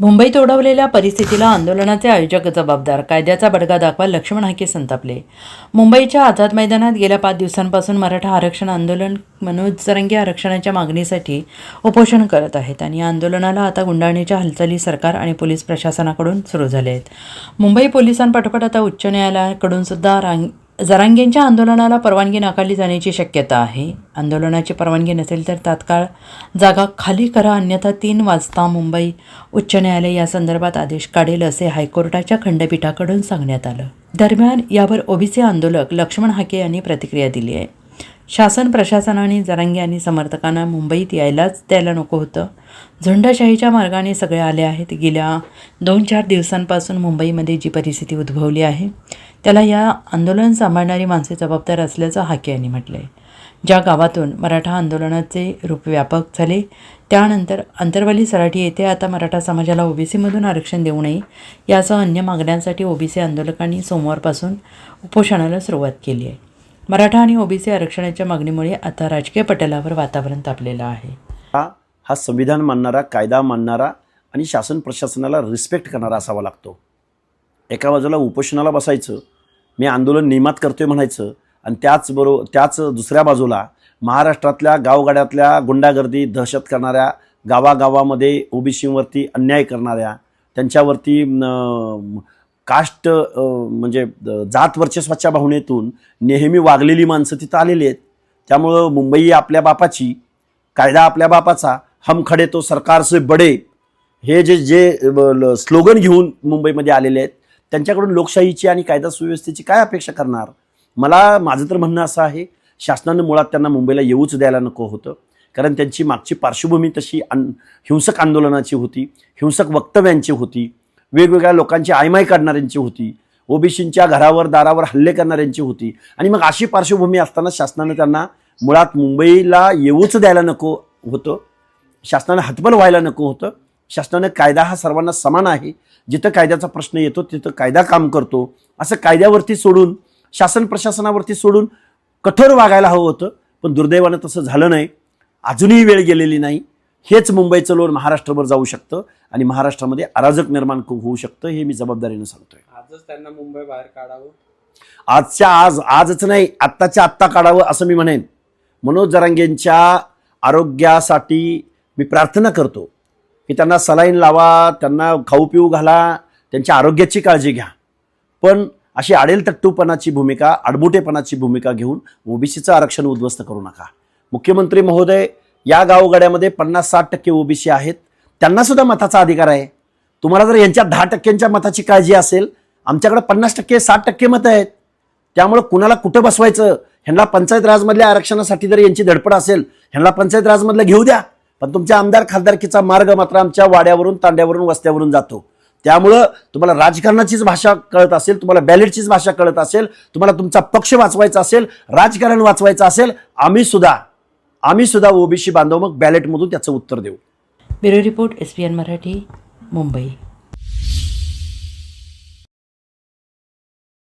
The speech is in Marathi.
मुंबईत ओढवलेल्या परिस्थितीला आंदोलनाचे आयोजक जबाबदार कायद्याचा बडगा दाखवा लक्ष्मण हाके संतापले. मुंबईच्या आझाद मैदानात गेल्या पाच दिवसांपासून मराठा आरक्षण आंदोलन मनोज जरंगे आरक्षणाच्या मागणीसाठी उपोषण करत आहेत आणि या आंदोलनाला आता गुंडाळणीच्या हालचाली सरकार आणि पोलीस प्रशासनाकडून सुरू झाल्या आहेत. मुंबई पोलिसांपाठोपाठ आता उच्च न्यायालयाकडून सुद्धा रांग जरांगेंच्या आंदोलनाला परवानगी नाकारली जाण्याची शक्यता आहे. आंदोलनाची परवानगी नसेल तर तात्काळ जागा खाली करा अन्यथा तीन वाजता मुंबई उच्च न्यायालय या संदर्भात आदेश काढेल असे हायकोर्टाच्या खंडपीठाकडून सांगण्यात आलं. दरम्यान यावर ओबीसी आंदोलक लक्ष्मण हाके यांनी प्रतिक्रिया दिली आहे. शासन प्रशासनाने जरांगी आणि समर्थकांना मुंबईत यायलाच द्यायला नको होतं. झुंडशाहीच्या मार्गाने सगळे आले आहेत. गेल्या दोन चार दिवसांपासून मुंबईमध्ये जी परिस्थिती उद्भवली आहे त्याला या आंदोलन सांभाळणारी माणसे जबाबदार असल्याचं हाके यांनी म्हटलं आहे ज्या गावातून मराठा आंदोलनाचे रूप व्यापक झाले त्यानंतर अंतरवली सराठी येथे आता मराठा समाजाला ओबीसीमधून आरक्षण देऊ नये यासह अन्य मागण्यांसाठी ओबीसी आंदोलकांनी सोमवारपासून उपोषणाला सुरुवात केली आहे. मराठा आणि ओबीसी आरक्षणाच्या मागणीमुळे आता राजकीय पटलावर वातावरण तापलेलं आहे. हा हा संविधान मानणारा कायदा मानणारा आणि शासन प्रशासनाला रिस्पेक्ट करणारा असावा लागतो. एका बाजूला उपोषणाला बसायचं मी आंदोलन नियमात करतोय म्हणायचं आणि त्याचबरोबर त्याच दुसऱ्या बाजूला महाराष्ट्रातल्या गावगाड्यातल्या गुंडागर्दी दहशत करणाऱ्या गावागावामध्ये ओबीसीवरती अन्याय करणाऱ्या त्यांच्यावरती कास्ट म्हणजे जात वर्चस्वाच्या भावनेतून नेहमी वागलेली माणसं तिथं आलेली आहेत. त्यामुळं मुंबई आपल्या बापाची कायदा आपल्या बापाचा हम खडे तो सरकार से बडे हे जे जे ल- स्लोगन घेऊन मुंबईमध्ये आलेले आहेत त्यांच्याकडून लोकशाहीची आणि कायदा सुव्यवस्थेची काय अपेक्षा करणार? मला माझं तर म्हणणं असं आहे शासनानं मुळात त्यांना मुंबईला येऊच द्यायला नको होतं. कारण त्यांची मागची पार्श्वभूमी तशी अन हिंसक आंदोलनाची होती हिंसक वक्तव्यांची होती. वेगवेगळ्या लोकांची आयमाय काढणाऱ्यांची होती. ओबीसींच्या घरावर दारावर हल्ले करणाऱ्यांची होती. आणि मग अशी पार्श्वभूमी असताना शासनानं त्यांना मुळात मुंबईला येऊच द्यायला नको होतं. शासनानं हतबल व्हायला नको होतं. शासनानं कायदा हा सर्वांना समान आहे. जिथं कायद्याचा प्रश्न येतो तिथं कायदा काम करतो. असं कायद्यावरती सोडून शासन प्रशासनावरती सोडून कठोर वागायला हवं होतं. पण दुर्दैवानं तसं झालं नाही. अजूनही वेळ गेलेली नाही. हेच मुंबईचं लोण महाराष्ट्रभर जाऊ शकतं आणि महाराष्ट्रामध्ये अराजक निर्माण होऊ शकतं हे मी जबाबदारीनं सांगतोय. आजच त्यांना मुंबई बाहेर काढावं? आजच्या आज आजच नाही आत्ताच्या आत्ता काढावं असं मी म्हणेन. मनोज जरांगेंच्या आरोग्यासाठी मी प्रार्थना करतो की त्यांना सलाईन लावा त्यांना खाऊ पिऊ घाला त्यांच्या आरोग्याची काळजी घ्या. पण अशी आडेल तट्टूपणाची भूमिका आडबुटेपणाची भूमिका घेऊन ओबीसीचं आरक्षण उद्ध्वस्त करू नका. मुख्यमंत्री महोदय या गावगाड्यामध्ये पन्नास साठ टक्के ओबीसी आहेत. त्यांना सुद्धा मताचा अधिकार आहे. तुम्हाला जर यांच्या दहा टक्क्यांच्या मताची काळजी असेल आमच्याकडे पन्नास टक्के साठ टक्के मतं आहेत. त्यामुळं कुणाला कुठं बसवायचं? ह्यांना पंचायत राजमधल्या आरक्षणासाठी जर यांची धडपड असेल ह्यांना पंचायत राजमधलं घेऊ द्या. पण तुमच्या आमदार खासदारकीचा मार्ग मात्र आमच्या वाड्यावरून तांड्यावरून वस्त्यावरून जातो. त्यामुळं तुम्हाला राजकारणाचीच भाषा कळत असेल तुम्हाला बॅलेटचीच भाषा कळत असेल तुम्हाला तुमचा पक्ष वाचवायचा असेल राजकारण वाचवायचं असेल आम्ही सुद्धा आम्ही सुद्धा ओबीसी बांधव मग बॅलेटमधून त्याचं उत्तर देऊ. Bureau report S P N Marathi Mumbai.